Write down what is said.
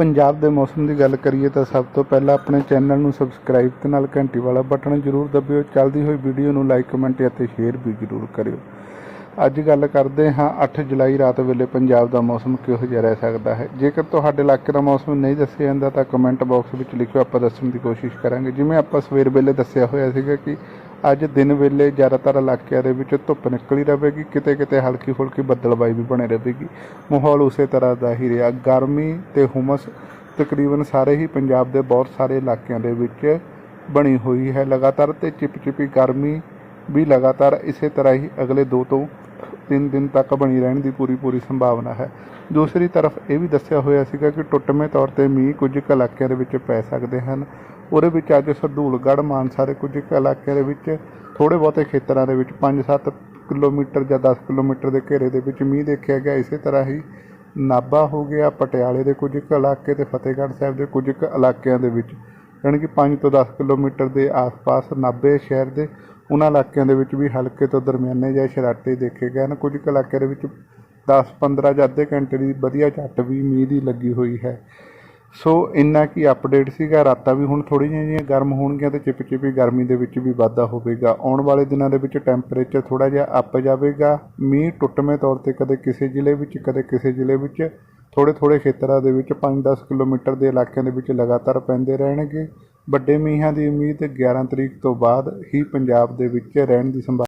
ਪੰਜਾਬ ਦੇ ਮੌਸਮ ਦੀ ਗੱਲ ਕਰੀਏ ਤਾਂ ਸਭ ਤੋਂ ਪਹਿਲਾਂ ਆਪਣੇ ਚੈਨਲ ਨੂੰ ਸਬਸਕ੍ਰਾਈਬ ਤੇ ਨਾਲ ਘੰਟੀ ਵਾਲਾ ਬਟਨ ਜ਼ਰੂਰ ਦਬਿਓ। ਚੱਲਦੀ ਹੋਈ ਵੀਡੀਓ ਨੂੰ ਲਾਈਕ, ਕਮੈਂਟ ਅਤੇ ਸ਼ੇਅਰ ਵੀ ਜ਼ਰੂਰ ਕਰਿਓ। ਅੱਜ ਗੱਲ ਕਰਦੇ ਹਾਂ 8 ਜੁਲਾਈ ਰਾਤ ਵੇਲੇ ਪੰਜਾਬ ਦਾ ਮੌਸਮ ਕਿਹੋ ਜਿਹਾ ਰਹਿ ਸਕਦਾ ਹੈ। ਜੇਕਰ ਤੁਹਾਡੇ ਇਲਾਕੇ ਦਾ ਮੌਸਮ ਨਹੀਂ ਦੱਸਿਆ ਜਾਂਦਾ ਤਾਂ ਕਮੈਂਟ ਬਾਕਸ ਵਿੱਚ ਲਿਖਿਓ। ਆਪਾਂ ਦੱਸਣ ਦੀ ਕੋਸ਼ਿਸ਼ ਕਰਾਂਗੇ। ਜਿਵੇਂ ਆਪਾਂ ਸਵੇਰ ਵੇਲੇ ਦੱਸਿਆ ਹੋਇਆ ਸੀਗਾ ਕਿ ਅੱਜ ਦਿਨ ਵੇਲੇ ਜ਼ਿਆਦਾਤਰ ਇਲਾਕਿਆਂ ਦੇ ਵਿੱਚ ਧੁੱਪ ਨਿਕਲੀ ਰਹੇਗੀ, ਕਿਤੇ ਕਿਤੇ ਹਲਕੀ ਫੁਲਕੀ ਬੱਦਲਬਾਈ ਵੀ ਬਣੇ ਰਹੇਗੀ। ਮਾਹੌਲ ਉਸੇ ਤਰ੍ਹਾਂ ਦਾ ਹੀ ਰਿਹਾ। ਗਰਮੀ ਤੇ ਹੁਮਸ ਤਕਰੀਬਨ ਸਾਰੇ ਹੀ ਪੰਜਾਬ ਦੇ ਬਹੁਤ ਸਾਰੇ ਇਲਾਕਿਆਂ ਦੇ ਵਿੱਚ ਬਣੀ ਹੋਈ ਹੈ। ਲਗਾਤਾਰ ਤੇ ਚਿਪਚਿਪੀ ਗਰਮੀ ਵੀ ਲਗਾਤਾਰ ਇਸੇ ਤਰ੍ਹਾਂ ਹੀ ਅਗਲੇ 2 ਤੋਂ 3 ਦਿਨ ਤੱਕ ਬਣੀ ਰਹਿਣ ਦੀ ਪੂਰੀ ਪੂਰੀ ਸੰਭਾਵਨਾ ਹੈ। ਦੂਸਰੀ ਤਰਫ ਇਹ ਵੀ ਦੱਸਿਆ ਹੋਇਆ ਸੀਗਾ ਕਿ ਟੁੱਟਵੇਂ ਤੌਰ ਤੇ ਮੀਂਹ ਕੁਝ ਕੁ ਇਲਾਕਿਆਂ ਦੇ ਵਿੱਚ ਪੈ ਸਕਦੇ ਹਨ। ਉਹਦੇ ਵਿੱਚ ਅੱਜ ਸਰਦੂਲਗੜ੍ਹ ਮਾਨਸਾ ਦੇ ਕੁਝ ਕੁ ਇਲਾਕਿਆਂ ਦੇ ਵਿੱਚ ਥੋੜੇ ਬਹੁਤੇ ਖੇਤਰਾਂ ਦੇ ਵਿੱਚ 5-7 ਕਿਲੋਮੀਟਰ ਜਾਂ 10 ਕਿਲੋਮੀਟਰ ਦੇ ਘੇਰੇ ਦੇ ਵਿੱਚ ਮੀਂਹ ਦੇਖਿਆ ਗਿਆ। ਇਸੇ ਤਰ੍ਹਾਂ ਹੀ ਨਾਭਾ ਹੋ ਗਿਆ, ਪਟਿਆਲੇ ਦੇ ਕੁਝ ਕੁ ਇਲਾਕੇ ਤੇ ਫਤਿਹਗੜ੍ਹ ਸਾਹਿਬ ਦੇ ਕੁਝ ਕੁ ਇਲਾਕਿਆਂ ਦੇ ਵਿੱਚ, ਯਾਨੀ ਕਿ 5 ਤੋਂ 10 ਕਿਲੋਮੀਟਰ ਦੇ ਆਸ-ਪਾਸ ਨਾਭੇ ਸ਼ਹਿਰ ਦੇ ਉਹਨਾਂ ਇਲਾਕਿਆਂ ਦੇ ਵਿੱਚ ਵੀ ਹਲਕੇ ਤੋਂ ਦਰਮਿਆਨੇ ਜਾਂ ਸ਼ਰਾਟੇ ਦੇਖੇ ਗਏ ਹਨ। ਕੁਝ ਕੁ ਇਲਾਕਿਆਂ ਦੇ ਵਿੱਚ 10-15 ਜਾਂ ਅੱਧੇ ਘੰਟੇ ਦੀ ਵਧੀਆ ਝੱਟ ਵੀ ਮੀਂਹ ਦੀ ਲੱਗੀ ਹੋਈ ਹੈ। ਸੋ ਇੰਨਾ ਕੀ ਅਪਡੇਟ ਸੀਗਾ? ਰਾਤਾਂ ਵੀ ਹੁਣ ਥੋੜ੍ਹੀਆਂ ਜਿਹੀਆਂ ਗਰਮ ਹੋਣਗੀਆਂ ਤੇ ਚਿਪਚਿਪੀ ਗਰਮੀ ਦੇ ਵਿੱਚ ਵੀ ਵਾਧਾ ਹੋਵੇਗਾ। ਆਉਣ ਵਾਲੇ ਦਿਨਾਂ ਦੇ ਵਿੱਚ ਟੈਂਪਰੇਚਰ ਥੋੜਾ ਜਿਹਾ ਅੱਪ ਜਾਵੇਗਾ। ਮੀਂਹ ਟੁੱਟਵੇਂ ਤੌਰ ਤੇ ਕਦੇ ਕਿਸੇ ਜ਼ਿਲ੍ਹੇ ਵਿੱਚ, ਕਦੇ ਕਿਸੇ ਜ਼ਿਲ੍ਹੇ ਵਿੱਚ। ਥੋੜੇ ਥੋੜੇ ਖੇਤਰਾਂ ਦੇ ਵਿੱਚ 5-10 ਕਿਲੋਮੀਟਰ ਦੇ ਇਲਾਕਿਆਂ ਦੇ ਵਿੱਚ ਲਗਾਤਾਰ ਪੈਂਦੇ ਰਹਿਣਗੇ। ਵੱਡੇ ਮੀਂਹਾਂ ਦੀ ਉਮੀਦ 11 ਤਰੀਕ ਤੋਂ ਬਾਅਦ ਹੀ ਪੰਜਾਬ ਦੇ ਵਿੱਚ ਰਹਿਣ ਦੀ ਸੰਭਾਵਨਾ